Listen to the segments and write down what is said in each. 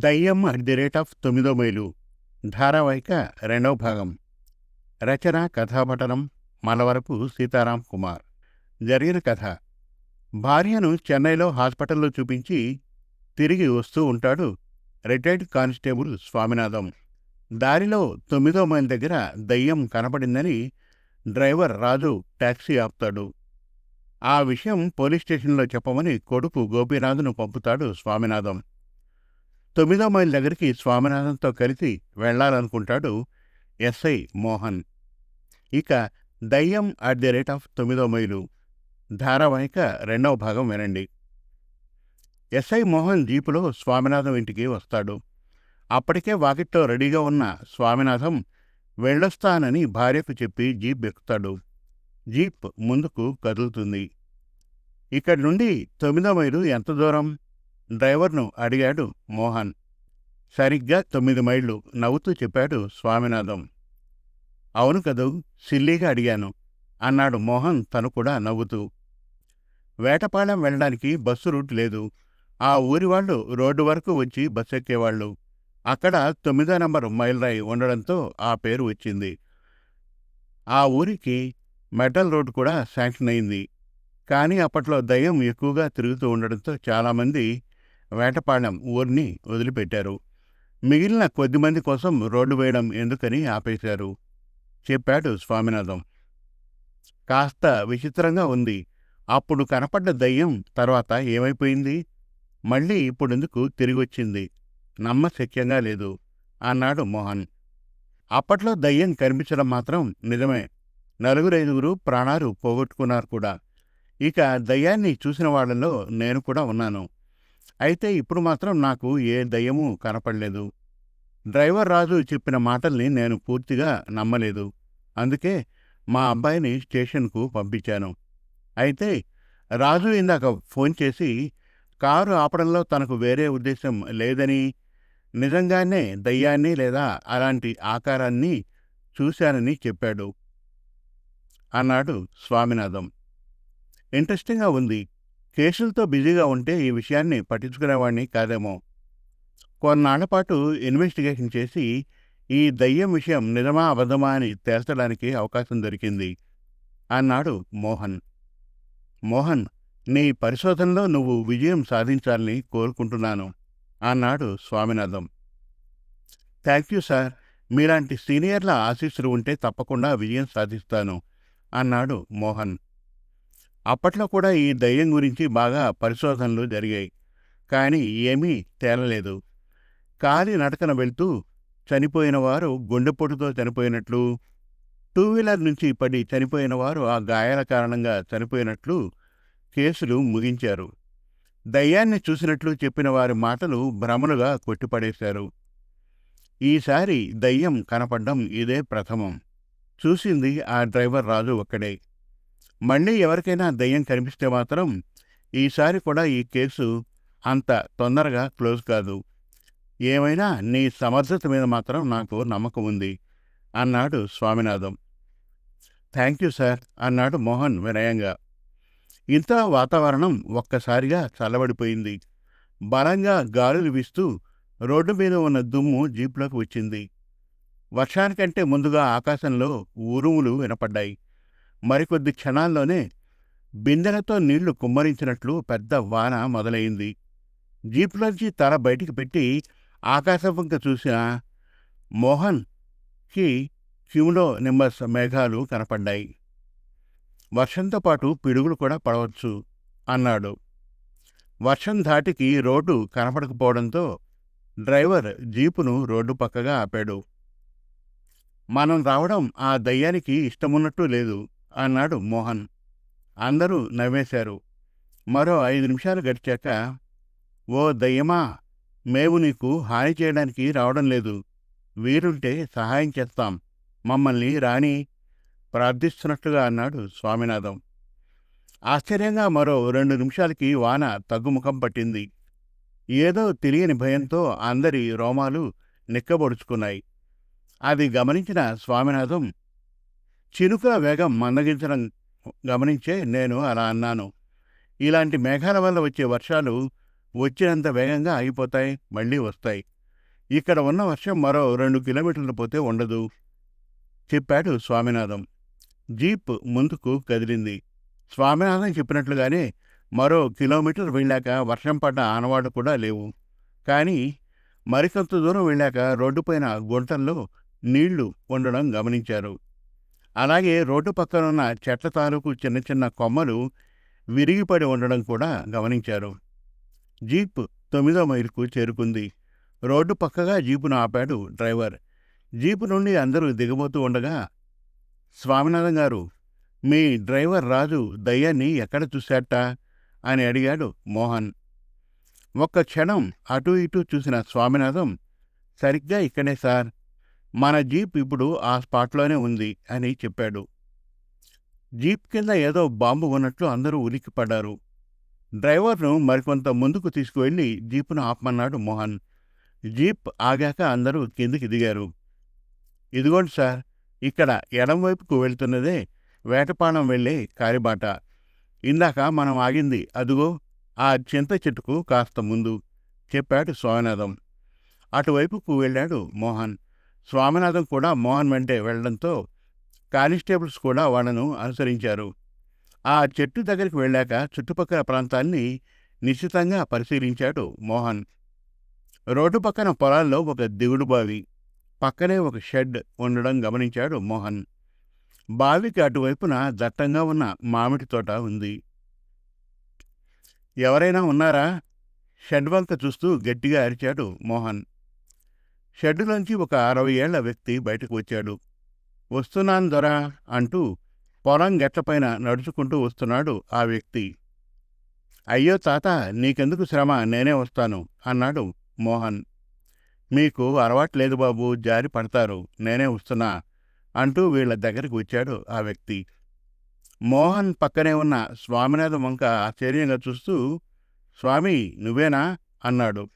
దయ్యం at the rate of తొమ్మిదో మైలు. ధారావాహిక రెండవ భాగం. రచన కథాపటనం మలవరపు సీతారాం కుమార్. జరిగిన కథ. భార్యను చెన్నైలో హాస్పిటల్లో చూపించి తిరిగి వస్తూ ఉంటాడు రిటైర్డ్ కానిస్టేబుల్ స్వామినాథం. దారిలో తొమ్మిదో మైల్ దగ్గర దయ్యం కనపడిందని డ్రైవర్ రాజు టాక్సీ ఆపుతాడు. ఆ విషయం పోలీస్ స్టేషన్లో చెప్పమని కొడుకు గోపీనాథ్ను పంపుతాడు స్వామినాథం. తొమ్మిదో మైల్ దగ్గరికి స్వామినాథంతో కలిసి వెళ్ళాలనుకుంటాడు ఎస్ఐ మోహన్. ఇక దయ్యం అట్ ది రేట్ ఆఫ్ తొమ్మిదో మైలు. ధారావాహిక రెండవ భాగం వినండి. ఎస్ఐ మోహన్ జీపులో స్వామినాథం ఇంటికి వస్తాడు. అప్పటికే వాకిట్లో రెడీగా ఉన్న స్వామినాథం వెళ్ళొస్తానని భార్యకు చెప్పి జీప్ ఎక్కుతాడు. జీప్ ముందుకు కదులుతుంది. ఇక్కడి నుండి తొమ్మిదో మైలు ఎంత దూరం? డ్రైవర్ను అడిగాడు మోహన్. సరిగ్గా తొమ్మిది మైళ్ళు నవ్వుతూ చెప్పాడు స్వామినాథం. అవును కదూ సిల్లీగా అడిగాను అన్నాడు మోహన్ తను కూడా నవ్వుతూ. వేటపాలెం వెళ్ళడానికి బస్సు రూట్ లేదు ఆ ఊరి వాళ్ళు రోడ్డు వరకు వచ్చి బస్సు ఎక్కేవాళ్ళు అక్కడ తొమ్మిదో నంబర్ మైల్రాయి ఉండడంతో ఆ పేరు వచ్చింది. ఆ ఊరికి మెటల్ రోడ్ కూడా శాంక్షన్ అయింది. కానీ అప్పట్లో దయ్యం ఎక్కువగా తిరుగుతూ ఉండడంతో చాలామంది వేటపాళెం ఊరిని వదిలిపెట్టారు. మిగిలిన కొద్దిమంది కోసం రోడ్డు వేయడం ఎందుకని ఆపేశారు? చెప్పాడు స్వామినాథం. కాస్త విచిత్రంగా ఉంది. అప్పుడు కనపడ్డ దయ్యం తర్వాత ఏమైపోయింది? మళ్ళీ ఇప్పుడెందుకు తిరిగొచ్చింది? నమ్మశక్యంగా లేదు అన్నాడు మోహన్. అప్పట్లో దయ్యం కనిపించడం మాత్రం నిజమే. నలుగురైదుగురు ప్రాణాలు పోగొట్టుకున్నారు కూడా. ఇక దయ్యాన్ని చూసిన వాళ్ళలో నేను కూడా ఉన్నాను. అయితే ఇప్పుడు మాత్రం నాకు ఏ దయ్యమూ కనపడలేదు. డ్రైవర్ రాజు చెప్పిన మాటల్ని నేను పూర్తిగా నమ్మలేదు. అందుకే మా అబ్బాయిని స్టేషన్కు పంపించాను. అయితే రాజు ఇందాక ఫోన్ చేసి కారు ఆపడంలో తనకు వేరే ఉద్దేశం లేదని నిజంగానే దయ్యాన్ని లేదా అలాంటి ఆకారాన్ని చూశానని చెప్పాడు. అన్నాడు స్వామినాథం. ఇంట్రెస్టింగ్గా ఉంది. కేసులతో బిజీగా ఉంటే ఈ విషయాన్ని పట్టించుకునేవాడిని కాదేమో. కొన్నాళ్ళ పాటు ఇన్వెస్టిగేషన్ చేసి ఈ దయ్యం విషయం నిజమా అబద్ధమా అని తేల్చడానికి అవకాశం దొరికింది. అన్నాడు మోహన్. మోహన్ నీ పరిశోధనలో నువ్వు విజయం సాధించాలని కోరుకుంటున్నాను అన్నాడు స్వామినాథం. Thank you sir. మీలాంటి సీనియర్ల ఆశీస్సులు ఉంటే తప్పకుండా విజయం సాధిస్తాను అన్నాడు మోహన్. అప్పట్లో కూడా ఈ దయ్యం గురించి బాగా పరిశోధనలు జరిగాయి. కానీ ఏమీ తేలలేదు. కాలి నడకన వెళ్తూ చనిపోయిన వారు గుండెపోటుతో చనిపోయినట్లు టూ వీలర్ నుంచి పడి చనిపోయిన వారు ఆ గాయాల కారణంగా చనిపోయినట్లు కేసులు ముగించారు. దయ్యాన్ని చూసినట్లు చెప్పిన వారి మాటలు భ్రమలుగా కొట్టిపడేశారు. ఈసారి దయ్యం కనపడడం ఇదే ప్రథమం. చూసింది ఆ డ్రైవర్ రాజు ఒక్కడే. మళ్ళీ ఎవరికైనా దయ్యం కనిపిస్తే మాత్రం ఈసారి కూడా ఈ కేసు అంత తొందరగా క్లోజ్ కాదు. ఏమైనా నీ సమర్థత మీద మాత్రం నాకు నమ్మకం ఉంది అన్నాడు స్వామినాథం. థ్యాంక్ యూ సార్ అన్నాడు మోహన్ వినయంగా. ఇంత వాతావరణం ఒక్కసారిగా చల్లబడిపోయింది. బలంగా గాలులు వీస్తూ రోడ్డు మీద ఉన్న దుమ్ము జీప్లోకి వచ్చింది. వర్షానికంటే ముందుగా ఆకాశంలో ఉరుములు వినపడ్డాయి. మరికొద్ది క్షణాల్లోనే బిందెలతో నీళ్ళు కుమ్మరించినట్లు పెద్ద వాన మొదలైంది. జీప్లోంచి తల బయటికి పెట్టి ఆకాశం వంక చూసిన మోహన్కి క్యూలో నిమ్మస్ మేఘాలు కనపడ్డాయి. వర్షంతో పాటు పిడుగులు కూడా పడవచ్చు అన్నాడు. వర్షం ధాటికి రోడ్డు కనపడకపోవడంతో డ్రైవర్ జీపును రోడ్డు పక్కగా ఆపాడు. మనం రావడం ఆ దయ్యానికి ఇష్టమున్నట్టు లేదు. అన్నాడు మోహన్. అందరూ నవ్వేశారు. మరో ఐదు నిమిషాలు గడిచాక ఓ దయ్యమా మేము నీకు హాని చేయడానికి రావడం లేదు. వీరుంటే సహాయం చేస్తాం. మమ్మల్ని రాణి ప్రార్థిస్తున్నట్లుగా అన్నాడు స్వామినాథం. ఆశ్చర్యంగా మరో రెండు నిమిషాలకి వాన తగ్గుముఖం పట్టింది. ఏదో తెలియని భయంతో అందరి రోమాలు నిక్కబొడుచుకున్నాయి. అది గమనించిన స్వామినాథం చినుకుల వేగం మందగించడం గమనించే నేను అలా అన్నాను. ఇలాంటి మేఘాల వల్ల వచ్చే వర్షాలు వచ్చినంత వేగంగా ఆగిపోతాయి మళ్ళీ వస్తాయి. ఇక్కడ ఉన్న వర్షం మరో రెండు కిలోమీటర్లు పోతే ఉండదు చెప్పాడు స్వామినాథం. జీప్ ముందుకు కదిలింది. స్వామినాథం చెప్పినట్లుగానే మరో కిలోమీటర్ వెళ్ళాక వర్షం పడ్డ ఆనవాడు కూడా లేవు. కానీ మరికొంత దూరం వెళ్ళాక రోడ్డుపైన గుంటల్లో నీళ్ళు ఉండడం గమనించారు. అలాగే రోడ్డు పక్కన ఉన్న చెట్ల తాలూకు చిన్న చిన్న కొమ్మలు విరిగిపడి ఉండడం కూడా గమనించారు. జీప్ తొమ్మిదో మైలుకు చేరుకుంది. రోడ్డు పక్కగా జీపును ఆపాడు డ్రైవర్. జీపు నుండి అందరూ దిగబోతూ ఉండగా స్వామినాథన్ గారు మీ డ్రైవర్ రాజు దయ్యాన్ని ఎక్కడ చూశాట అని అడిగాడు మోహన్. ఒక్క క్షణం అటూ ఇటూ చూసిన స్వామినాథం సరిగ్గా ఇక్కడే సార్. మన జీప్ ఇప్పుడు ఆ స్పాట్లోనే ఉంది అని చెప్పాడు. జీప్ కింద ఏదో బాంబు ఉన్నట్లు అందరూ ఉలిక్కిపడ్డారు డ్రైవర్ను మరికొంత ముందుకు తీసుకువెళ్ళి జీపును ఆపమన్నాడు మోహన్. జీప్ ఆగాక అందరూ కిందికి దిగారు. ఇదిగోండి సార్ ఇక్కడ ఎడంవైపుకు వెళ్తున్నదే వేటపాణం వెళ్ళే కారిబాట ఇందాక మనం ఆగింది అదుగో ఆ చింత చెట్టుకు కాస్త ముందు చెప్పాడు సోమనాథం అటువైపుకు వెళ్ళాడు మోహన్. స్వామినాథం కూడా మోహన్ వెంటే వెళ్ళడంతో కానిస్టేబుల్స్ కూడా వాళ్ళను అనుసరించారు. ఆ చెట్టు దగ్గరికి వెళ్ళాక చుట్టుపక్కల ప్రాంతాన్ని నిశ్చితంగా పరిశీలించాడు మోహన్. రోడ్డు పక్కన పొలాల్లో ఒక దిగుడు బావి పక్కనే ఒక షెడ్ ఉండడం గమనించాడు మోహన్. బావికి అటువైపున దట్టంగా ఉన్న మామిడి తోట ఉంది. ఎవరైనా ఉన్నారా? షెడ్ వంక చూస్తూ గట్టిగా అరిచాడు మోహన్. షెడ్డులోంచి ఒక అరవై ఏళ్ళ వ్యక్తి బయటకు వచ్చాడు. వస్తున్నాను దొరా అంటూ పొలం గట్లపైన నడుచుకుంటూ వస్తున్నాడు ఆ వ్యక్తి. అయ్యో తాత నీకెందుకు శ్రమ? నేనే వస్తాను అన్నాడు మోహన్. మీకు అలవాట్లేదు బాబు జారి పడతారు. నేనే వస్తున్నా అంటూ వీళ్ళ దగ్గరికి వచ్చాడు ఆ వ్యక్తి. మోహన్ పక్కనే ఉన్న స్వామినాథం వంక ఆశ్చర్యంగా చూస్తూ స్వామి నువ్వేనా? అన్నాడు.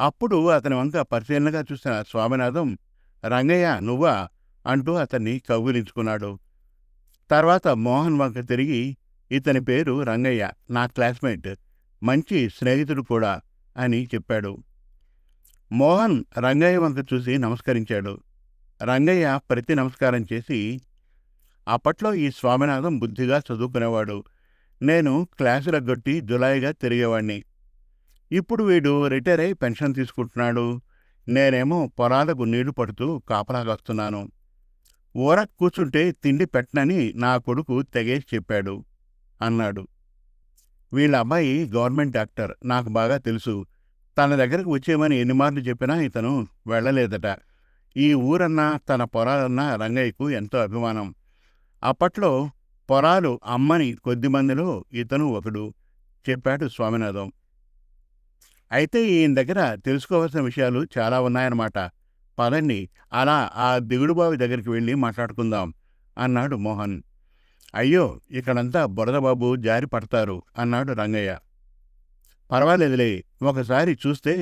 అప్పుడు అతని వంక పరిశీలనగా చూసిన స్వామినాథం రంగయ్య నువ్వా? అంటూ అతన్ని కౌగిలించుకున్నాడు. తర్వాత మోహన్ వంక తిరిగి ఇతని పేరు రంగయ్య నా క్లాస్మేట్ మంచి స్నేహితుడు కూడా అని చెప్పాడు. మోహన్ రంగయ్య వంక చూసి నమస్కరించాడు. రంగయ్య ప్రతి నమస్కారం చేసి అప్పట్లో ఈ స్వామినాథం బుద్ధిగా చదువుకునేవాడు. నేను క్లాసుల గొట్టి జులాయిగా తిరిగేవాణ్ణి. ఇప్పుడు వీడు రిటైర్ అయి పెన్షన్ తీసుకుంటున్నాడు. నేనేమో పొలాలకు నీళ్ళు పడుతూ కాపలాగొస్తున్నాను ఊర కూర్చుంటే తిండి పెట్టనని నా కొడుకు తెగేసి చెప్పాడు అన్నాడు. వీళ్ళ అబ్బాయి గవర్నమెంట్ డాక్టర్ నాకు బాగా తెలుసు. తన దగ్గరకు వచ్చేయమని ఎన్నిమార్లు చెప్పినా ఇతను వెళ్ళలేదట. ఈ ఊరన్నా తన పొలాలన్నా రంగయ్యకు ఎంతో అభిమానం. అప్పట్లో పొలాలు అమ్మని కొద్దిమందిలో ఇతను ఒకడు చెప్పాడు స్వామినాథం. అయితే ఈయన దగ్గర తెలుసుకోవాల్సిన విషయాలు చాలా ఉన్నాయన్నమాట. పదండి అలా ఆ దిగుడుబావి దగ్గరికి వెళ్ళి మాట్లాడుకుందాం అన్నాడు మోహన్. అయ్యో ఇక్కడంతా బురదబాబు జారి పడతారు అన్నాడు రంగయ్య. పర్వాలేదులే ఒకసారి చూస్తే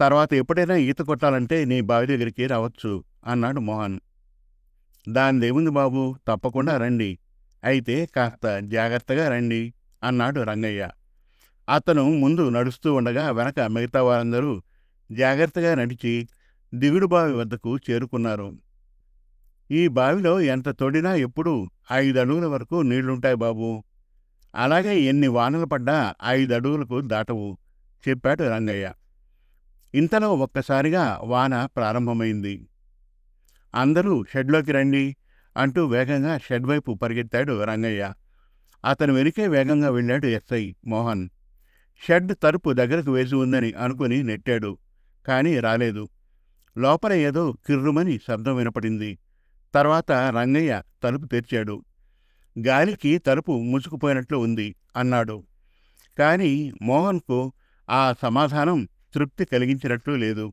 తర్వాత ఎప్పుడైనా ఈత కొట్టాలంటే నీ బావి దగ్గరికి రావచ్చు అన్నాడు మోహన్. దానిదేముంది బాబు తప్పకుండా రండి. అయితే కాస్త జాగ్రత్తగా రండి అన్నాడు రంగయ్య. అతను ముందు నడుస్తూ ఉండగా వెనక మిగతా వారందరూ జాగ్రత్తగా నడిచి దిగుడు బావి వద్దకు చేరుకున్నారు. ఈ బావిలో ఎంత తొడినా ఎప్పుడూ ఐదు అడుగుల వరకు నీళ్ళుంటాయి బాబు. అలాగే ఎన్ని వానలు పడ్డా ఐదు అడుగులకు దాటవు చెప్పాడు రంగయ్య. ఇంతలో ఒక్కసారిగా వాన ప్రారంభమైంది. అందరూ షెడ్లోకి రండి అంటూ వేగంగా షెడ్ వైపు పరిగెత్తాడు రంగయ్య. అతను వెనుకే వేగంగా వెళ్ళాడు ఎస్ఐ మోహన్. షెడ్ తలుపు దగ్గరకు వేసి ఉందని అనుకుని నెట్టాడు కానీ రాలేదు. లోపల ఏదో కిర్రుమని శబ్దం వినపడింది. తర్వాత రంగయ్య తలుపు తెరిచాడు. గాలికి తలుపు ముసుకుపోయినట్లు ఉంది అన్నాడు. కాని మోహన్కు ఆ సమాధానం తృప్తి కలిగించినట్లు లేదు.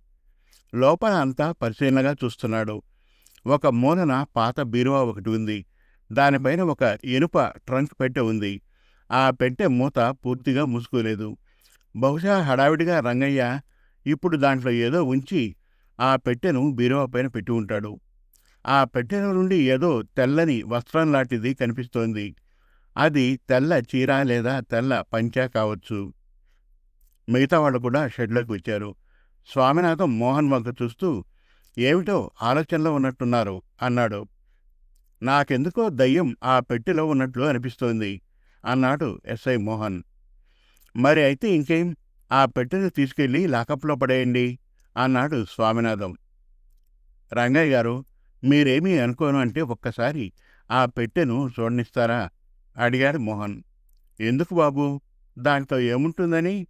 లోపల అంతా పరిశీలనగా చూస్తున్నాడు. ఒక మూలన పాత బీరువా ఒకటి ఉంది. దానిపైన ఒక ఇనుప ట్రంక్ పెట్టె ఉంది. ఆ పెట్టె మూత పూర్తిగా మూసుకోలేదు. బహుశా హడావిడిగా రంగయ్య ఇప్పుడు దాంట్లో ఏదో ఉంచి ఆ పెట్టెను బీరువా పైన పెట్టి ఉంటాడు. ఆ పెట్టెల నుండి ఏదో తెల్లని వస్త్రం లాంటిది కనిపిస్తోంది. అది తెల్ల చీర లేదా తెల్ల పంచా కావచ్చు. మిగతా వాళ్ళు కూడా షెడ్లోకి వచ్చారు. స్వామినాథం మోహన్ వంక చూస్తూ ఏమిటో ఆలోచనలో ఉన్నట్టున్నారు అన్నాడు. నాకెందుకో దయ్యం ఆ పెట్టెలో ఉన్నట్లు అనిపిస్తోంది. అన్నాడు ఎస్ఐ మోహన్. మరి అయితే ఇంకేం? ఆ పెట్టెను తీసుకెళ్ళి లాకప్లో పడేయండి అన్నాడు స్వామినాథం. రంగయ్య గారు మీరేమీ అనుకోను అంటే ఒక్కసారి ఆ పెట్టెను చూడనిస్తారా? అడిగాడు మోహన్. ఎందుకు బాబు? దాంట్లో ఏముంటుందని?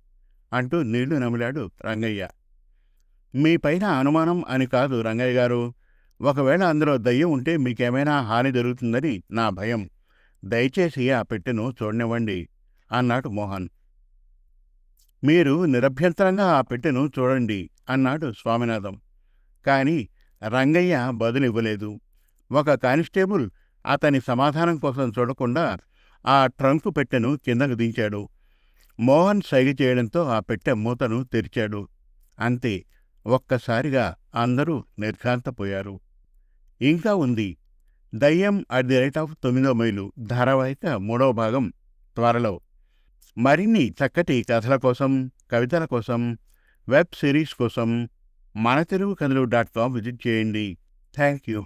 అంటూ నీళ్ళు నమిలాడు రంగయ్య. మీ పైన అనుమానం అని కాదు రంగయ్య గారు. ఒకవేళ అందులో దయ్యం ఉంటే మీకేమైనా హాని జరుగుతుందని నా భయం. దయచేసి ఆ పెట్టెను చూడనివ్వండి అన్నాడు మోహన్. మీరు నిరభ్యంతరంగా ఆ పెట్టెను చూడండి అన్నాడు స్వామినాథం. కాని రంగయ్య బదులివ్వలేదు. ఒక కానిస్టేబుల్ అతని సమాధానం కోసం చూడకుండా ఆ ట్రంకు పెట్టెను కిందకు దించాడు. మోహన్ సైగ చేయడంతో ఆ పెట్టె మూతను తెరిచాడు. అంతే ఒక్కసారిగా అందరూ నిర్ఘాంతపోయారు. ఇంకా ఉంది దయ్యం అట్ ది రేట్ ఆఫ్ తొమ్మిదో మైలు ధారావాహిక మూడవ భాగం త్వరలో. మరిన్ని చక్కటి కథల కోసం కవితల కోసం వెబ్ సిరీస్ కోసం మన తెలుగు కథలు డాట్ కామ్ విజిట్ చేయండి. Thank you